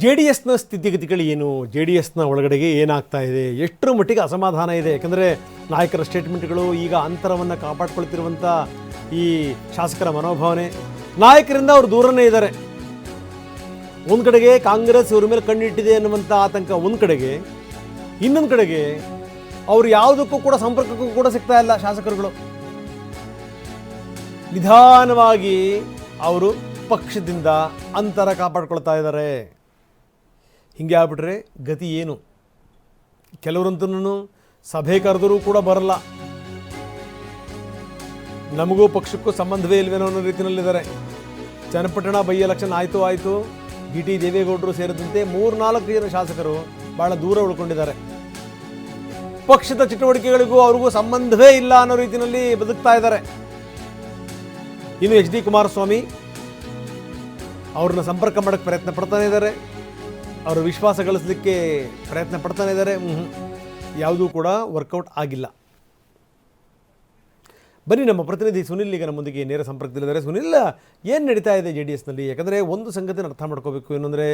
J D ಎಸ್ನ ಸ್ಥಿತಿಗತಿಗಳು ಏನು? J D ಎಸ್ನ ಒಳಗಡೆಗೆ ಏನಾಗ್ತಾ ಇದೆ? ಎಷ್ಟರ ಮಟ್ಟಿಗೆ ಅಸಮಾಧಾನ ಇದೆ? ಯಾಕಂದರೆ ನಾಯಕರ ಸ್ಟೇಟ್ಮೆಂಟ್ಗಳು ಈಗ ಅಂತರವನ್ನು ಕಾಪಾಡ್ಕೊಳ್ತಿರುವಂಥ ಈ ಶಾಸಕರ ಮನೋಭಾವನೆ. ನಾಯಕರಿಂದ ಅವರು ದೂರನೇ ಇದ್ದಾರೆ. ಒಂದು ಕಡೆಗೆ ಕಾಂಗ್ರೆಸ್ ಇವ್ರ ಮೇಲೆ ಕಣ್ಣಿಟ್ಟಿದೆ ಅನ್ನುವಂಥ ಆತಂಕ ಒಂದು ಕಡೆಗೆ. ಇನ್ನೊಂದು ಕಡೆಗೆ ಅವ್ರು ಯಾವುದಕ್ಕೂ ಕೂಡ ಸಂಪರ್ಕಕ್ಕೂ ಕೂಡ ಸಿಗ್ತಾ ಇಲ್ಲ ಶಾಸಕರುಗಳು. ನಿಧಾನವಾಗಿ ಅವರು ಪಕ್ಷದಿಂದ ಅಂತರ ಕಾಪಾಡ್ಕೊಳ್ತಾ ಇದ್ದಾರೆ. ಹಿಂಗೆ ಆಗ್ಬಿಟ್ರೆ ಗತಿ ಏನು? ಕೆಲವರಂತೂ ಸಭೆ ಕರೆದರೂ ಕೂಡ ಬರಲ್ಲ. ನಮಗೂ ಪಕ್ಷಕ್ಕೂ ಸಂಬಂಧವೇ ಇಲ್ವೇನೋ ಅನ್ನೋ ರೀತಿಯಲ್ಲಿದ್ದಾರೆ. ಚನ್ನಪಟ್ಟಣ ಬೈ ಎಲೆಕ್ಷನ್ ಆಯಿತು ಆಯಿತು, ಡಿ ಟಿ ದೇವೇಗೌಡರು ಸೇರಿದಂತೆ ಮೂರ್ನಾಲ್ಕು ಜನ ಶಾಸಕರು ಭಾಳ ದೂರ ಉಳ್ಕೊಂಡಿದ್ದಾರೆ. ಪಕ್ಷದ ಚಟುವಟಿಕೆಗಳಿಗೂ ಅವ್ರಿಗೂ ಸಂಬಂಧವೇ ಇಲ್ಲ ಅನ್ನೋ ರೀತಿಯಲ್ಲಿ ಬದುಕ್ತಾ ಇದ್ದಾರೆ. ಇನ್ನು ಎಚ್ ಡಿ ಕುಮಾರಸ್ವಾಮಿ, ಅವ್ರನ್ನ ಸಂಪರ್ಕ ಮಾಡೋಕ್ಕೆ ಪ್ರಯತ್ನ ಪಡ್ತಾನೆ ಇದ್ದಾರೆ. ಅವರ ವಿಶ್ವಾಸ ಗಳಿಸಲಿಕ್ಕೆ ಪ್ರಯತ್ನ ಪಡ್ತಾನೆ ಇದ್ದಾರೆ. ಯಾವುದೂ ಕೂಡ ವರ್ಕೌಟ್ ಆಗಿಲ್ಲ. ಬನ್ನಿ ನಮ್ಮ ಪ್ರತಿನಿಧಿ ಸುನಿಲ್ ಈಗ ನಮ್ಮೊಂದಿಗೆ ನೇರ ಸಂಪರ್ಕದಲ್ಲಿದ್ದಾರೆ. ಸುನಿಲ್, ಏನು ನಡೀತಾ ಇದೆ ಜೆ ಡಿ ಎಸ್ನಲ್ಲಿ ಯಾಕಂದರೆ ಒಂದು ಸಂಗತಿನ ಅರ್ಥ ಮಾಡ್ಕೋಬೇಕು ಏನಂದರೆ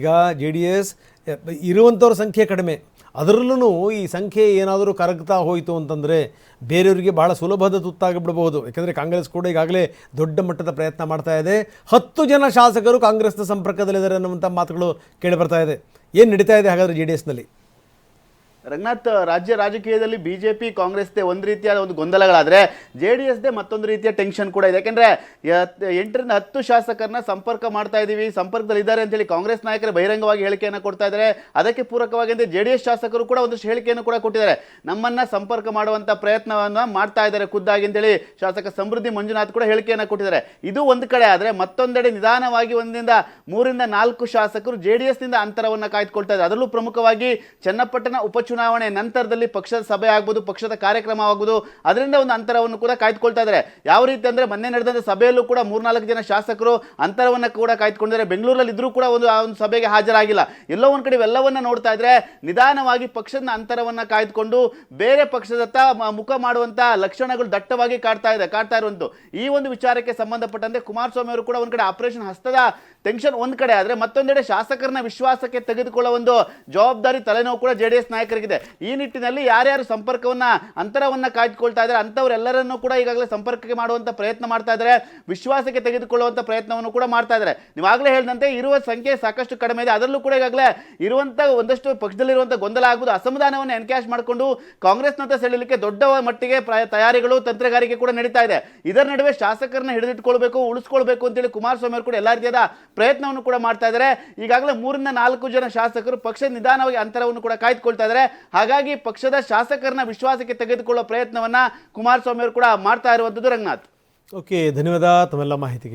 ಈಗ ಜೆ ಡಿ ಎಸ್ ಇರುವಂಥವ್ರ ಸಂಖ್ಯೆ ಕಡಿಮೆ. ಅದರಲ್ಲೂ ಈ ಸಂಖ್ಯೆ ಏನಾದರೂ ಕರಗ್ತಾ ಹೋಯಿತು ಅಂತಂದರೆ ಬೇರೆಯವರಿಗೆ ಬಹಳ ಸುಲಭದ ತುತ್ತಾಗಿಬಿಡಬಹುದು. ಯಾಕಂದರೆ ಕಾಂಗ್ರೆಸ್ ಕೂಡ ಈಗಾಗಲೇ ದೊಡ್ಡ ಮಟ್ಟದ ಪ್ರಯತ್ನ ಮಾಡ್ತಾ ಇದೆ. ಹತ್ತು ಜನ ಶಾಸಕರು ಕಾಂಗ್ರೆಸ್ನ ಸಂಪರ್ಕದಲ್ಲಿದ್ದಾರೆ ಅನ್ನುವಂಥ ಮಾತುಗಳು ಕೇಳಿ ಬರ್ತಾ ಇದೆ. ಏನು ನಡೀತಾ ಇದೆ ಹಾಗಾದರೆ ಜೆ ಡಿ ಎಸ್ನಲ್ಲಿ ರಂಗನಾಥ್, ರಾಜ್ಯ ರಾಜಕೀಯದಲ್ಲಿ ಬಿಜೆಪಿ, ಕಾಂಗ್ರೆಸ್ದೇ ಒಂದು ರೀತಿಯಾದ ಒಂದು ಗೊಂದಲಗಳಾದರೆ ಜೆ ಡಿ ಎಸ್ದೇ ಮತ್ತೊಂದು ರೀತಿಯ ಟೆನ್ಷನ್ ಕೂಡ ಇದೆ. ಯಾಕೆಂದರೆ ಎಂಟರಿಂದ ಹತ್ತು ಶಾಸಕರನ್ನ ಸಂಪರ್ಕ ಮಾಡ್ತಾ ಇದ್ದೀವಿ ಸಂಪರ್ಕದಲ್ಲಿ ಇದ್ದಾರೆ ಅಂತೇಳಿ ಕಾಂಗ್ರೆಸ್ ನಾಯಕರು ಬಹಿರಂಗವಾಗಿ ಹೇಳಿಕೆಯನ್ನು ಕೊಡ್ತಾ ಇದ್ದಾರೆ. ಅದಕ್ಕೆ ಪೂರಕವಾಗಿ ಅಂದರೆ ಜೆ ಶಾಸಕರು ಕೂಡ ಒಂದಷ್ಟು ಹೇಳಿಕೆಯನ್ನು ಕೂಡ ಕೊಟ್ಟಿದ್ದಾರೆ. ನಮ್ಮನ್ನ ಸಂಪರ್ಕ ಮಾಡುವಂಥ ಪ್ರಯತ್ನವನ್ನು ಮಾಡ್ತಾ ಇದ್ದಾರೆ ಖುದ್ದಾಗಿ ಅಂತೇಳಿ ಶಾಸಕ ಸಮೃದ್ಧಿ ಮಂಜುನಾಥ್ ಕೂಡ ಹೇಳಿಕೆಯನ್ನು ಕೊಟ್ಟಿದ್ದಾರೆ. ಇದು ಒಂದು ಕಡೆ ಆದರೆ ಮತ್ತೊಂದೆಡೆ ನಿಧಾನವಾಗಿ ಒಂದಿಂದ ಮೂರಿಂದ ನಾಲ್ಕು ಶಾಸಕರು ಜೆ ಡಿ ಎಸ್ನಿಂದ ಅಂತರವನ್ನು ಕಾಯ್ದುಕೊಳ್ತಾ ಇದ್ದಾರೆ. ಅದರಲ್ಲೂ ಪ್ರಮುಖವಾಗಿ ಚನ್ನಪಟ್ಟಣ ಉಪಚುನಾವಣೆ ನಂತರದಲ್ಲಿ ಪಕ್ಷದ ಸಭೆ ಆಗ್ಬೋದು, ಪಕ್ಷದ ಕಾರ್ಯಕ್ರಮ ಆಗ್ಬೋದು, ಅದರಿಂದ ಒಂದು ಅಂತರವನ್ನು ಕೂಡ ಕಾಯ್ದುಕೊಳ್ತಾ ಇದ್ದಾರೆ. ಯಾವ ರೀತಿ ಅಂದ್ರೆ ಮೊನ್ನೆ ನಡೆದಂಥ ಸಭೆಯಲ್ಲೂ ಕೂಡ ಮೂರ್ನಾಲ್ಕು ಜನ ಶಾಸಕರು ಅಂತರವನ್ನು ಕೂಡ ಕಾಯ್ದುಕೊಂಡಿದ್ದಾರೆ. ಬೆಂಗಳೂರಲ್ಲಿ ಇದ್ರೂ ಕೂಡ ಒಂದು, ಆ ಒಂದು ಸಭೆಗೆ ಹಾಜರಾಗಿಲ್ಲ. ಎಲ್ಲೋ ಒಂದು ಕಡೆ ಇವೆಲ್ಲವನ್ನ ನೋಡ್ತಾ ಇದ್ರೆ ನಿಧಾನವಾಗಿ ಪಕ್ಷದ ಅಂತರವನ್ನ ಕಾಯ್ದುಕೊಂಡು ಬೇರೆ ಪಕ್ಷದತ್ತ ಮುಖ ಮಾಡುವಂತ ಲಕ್ಷಣಗಳು ದಟ್ಟವಾಗಿ ಕಾಡ್ತಾ ಇದೆ, ಕಾಡ್ತಾ ಇರುವಂಥದ್ದು ಈ ಒಂದು ವಿಚಾರಕ್ಕೆ ಸಂಬಂಧಪಟ್ಟಂತೆ ಕುಮಾರಸ್ವಾಮಿ ಅವರು ಕೂಡ ಒಂದ್ ಕಡೆ ಆಪರೇಷನ್ ಹಸ್ತದ ಟೆನ್ಷನ್ ಒಂದ್ ಕಡೆ. ಆದ್ರೆ ಮತ್ತೊಂದೆಡೆ ಶಾಸಕರನ್ನ ವಿಶ್ವಾಸಕ್ಕೆ ತೆಗೆದುಕೊಳ್ಳುವ ಒಂದು ಜವಾಬ್ದಾರಿ ತಲೆನೋವು ಕೂಡ ಜೆಡಿಎಸ್ ಡಿ ನಾಯಕರಿಗಿದೆ ಈ ನಿಟ್ಟಿನಲ್ಲಿ ಯಾರ್ಯಾರು ಸಂಪರ್ಕವನ್ನ, ಅಂತರವನ್ನ ಕಾಯ್ದುಕೊಳ್ತಾ ಇದ್ದಾರೆ, ಅಂತವರೆಲ್ಲರನ್ನೂ ಕೂಡ ಈಗಾಗಲೇ ಸಂಪರ್ಕಕ್ಕೆ ಮಾಡುವಂತ ಪ್ರಯತ್ನ ಮಾಡ್ತಾ ಇದ್ದಾರೆ. ವಿಶ್ವಾಸಕ್ಕೆ ತೆಗೆದುಕೊಳ್ಳುವಂತ ಪ್ರಯತ್ನವನ್ನು ಕೂಡ ಮಾಡ್ತಾ ಇದ್ದಾರೆ. ನೀವಾಗಲೇ ಹೇಳಿದಂತೆ ಇರುವ ಸಂಖ್ಯೆ ಸಾಕಷ್ಟು ಕಡಿಮೆ ಇದೆ. ಅದರಲ್ಲೂ ಕೂಡ ಈಗಾಗಲೇ ಇರುವಂತ ಒಂದಷ್ಟು ಪಕ್ಷದಲ್ಲಿರುವಂಥ ಗೊಂದಲ ಆಗ್ಬೋದು ಅಸಮಾಧಾನವನ್ನು ಎನ್ಕ್ಯಾಶ್ ಮಾಡಿಕೊಂಡು ಕಾಂಗ್ರೆಸ್ನಂತ ಸೆಳೆಯಲಿಕ್ಕೆ ದೊಡ್ಡ ಮಟ್ಟಿಗೆ ತಯಾರಿಗಳು, ತಂತ್ರಗಾರಿಕೆ ಕೂಡ ನಡೀತಾ ಇದೆ. ಇದರ ನಡುವೆ ಶಾಸಕರನ್ನ ಹಿಡಿದಿಟ್ಕೊಳ್ಬೇಕು, ಉಳಿಸ್ಕೊಳ್ಬೇಕು ಅಂತೇಳಿ ಕುಮಾರಸ್ವಾಮಿ ಅವರು ಕೂಡ ಎಲ್ಲ ರೀತಿಯಾದ ಪ್ರಯತ್ನವನ್ನು ಕೂಡ ಮಾಡ್ತಾ ಇದ್ದಾರೆ. ಈಗಾಗಲೇ ಮೂರಿಂದ ನಾಲ್ಕು ಜನ ಶಾಸಕರು ಪಕ್ಷ ನಿಧಾನವಾಗಿ ಅಂತರವನ್ನು ಕೂಡ ಕಾಯ್ದುಕೊಳ್ತಾ ಇದ್ದಾರೆ. ಹಾಗಾಗಿ ಪಕ್ಷದ ಶಾಸಕರನ್ನ ವಿಶ್ವಾಸಕ್ಕೆ ತೆಗೆದುಕೊಳ್ಳೋ ಪ್ರಯತ್ನವನ್ನ ಕುಮಾರಸ್ವಾಮಿ ಅವರು ಕೂಡ ಮಾಡ್ತಾ ಇರುವಂತದ್ದು ರಂಗನಾಥ್. ಓಕೆ, ಧನ್ಯವಾದ ತಮ್ಮೆಲ್ಲ ಮಾಹಿತಿಗೆ.